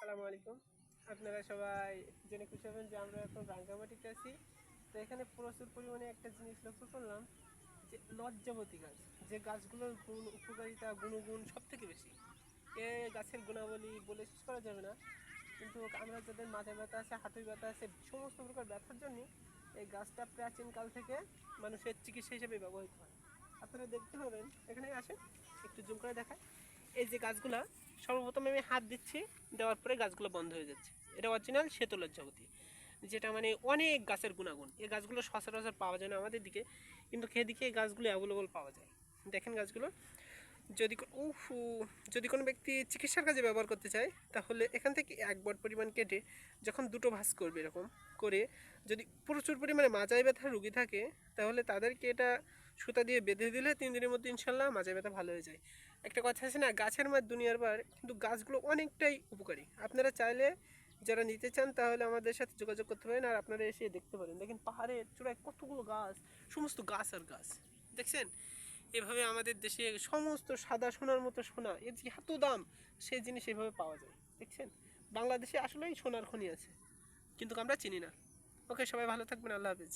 আসসালামু আলাইকুম। আপনারা সবাই জেনে খুশি হবেন যে আমরা এখন রাঙ্গামাটিতে আছি। তো এখানে প্রচুর পরিমাণে একটা জিনিস লক্ষ্য করলাম যে লজ্জাবতী গাছ। যে গাছগুলোর গুণ, উপকারিতা, গুণগুণ সব থেকে বেশি। এ গাছের গুণাবলী বলে শেষ করা যাবে না। কিন্তু আমরা যাদের মাথা ব্যথা আছে হাঁটুর ব্যথা আছে, সমস্ত প্রকার ব্যথার জন্য এই গাছটা প্রাচীনকাল থেকে মানুষের চিকিৎসা হিসেবে ব্যবহৃত হয়। আপনারা দেখতে পাবেন, এখানে আসেন, একটু জুম করে দেখায় এই যে গাছগুলা সর্বপ্রথম আমি হাত দিচ্ছি, দেওয়ার পরে গাছগুলো বন্ধ হয়ে যাচ্ছে। এটা অরিজিনাল শ্বেত লজ্জাবতী যেটা মানে অনেক গাছের গুণাগুণ। এই গাছগুলো সচরাচর পাওয়া যায় না আমাদের দিকে, কিন্তু খেয়ে দিকে এই গাছগুলো অ্যাভেলেবল পাওয়া যায়। দেখেন গাছগুলো, যদি উফ, যদি কোনো ব্যক্তি চিকিৎসার কাজে ব্যবহার করতে চায়, তাহলে এখান থেকে এক বট পরিমাণ কেটে যখন দুটো ভাঁজ করবে এরকম করে যদি প্রচুর পরিমাণে মাজায় ব্যথার রুগী থাকে, তাহলে তাদেরকে এটা সুতা দিয়ে বেঁধে দিলে তিন দিনের মধ্যে ইনশাল্লাহ মাজায় ব্যথা ভালো হয়ে যায়। একটা কথা আছে না, গাছের মার দুনিয়ার বার কিন্তু গাছগুলো অনেকটাই উপকারী। আপনারা চাইলে যারা নিতে চান, তাহলে আমাদের সাথে যোগাযোগ করতে পারেন আর আপনারা এসে দেখতে পারেন। দেখেন পাহাড়ের চূড়ায় কতগুলো গাছ, সমস্ত গাছ আর গাছ। দেখছেন? এভাবে আমাদের দেশে সমস্ত সাদা সোনার মতো সোনা, এর যে এত দাম, সেই জিনিস এভাবে পাওয়া যায়। দেখছেন? বাংলাদেশে আসলেই সোনার খনি আছে। কিন্তু আমরা চিনি না। ওকে সবাই ভালো থাকবেন আল্লাহ হাফিজ।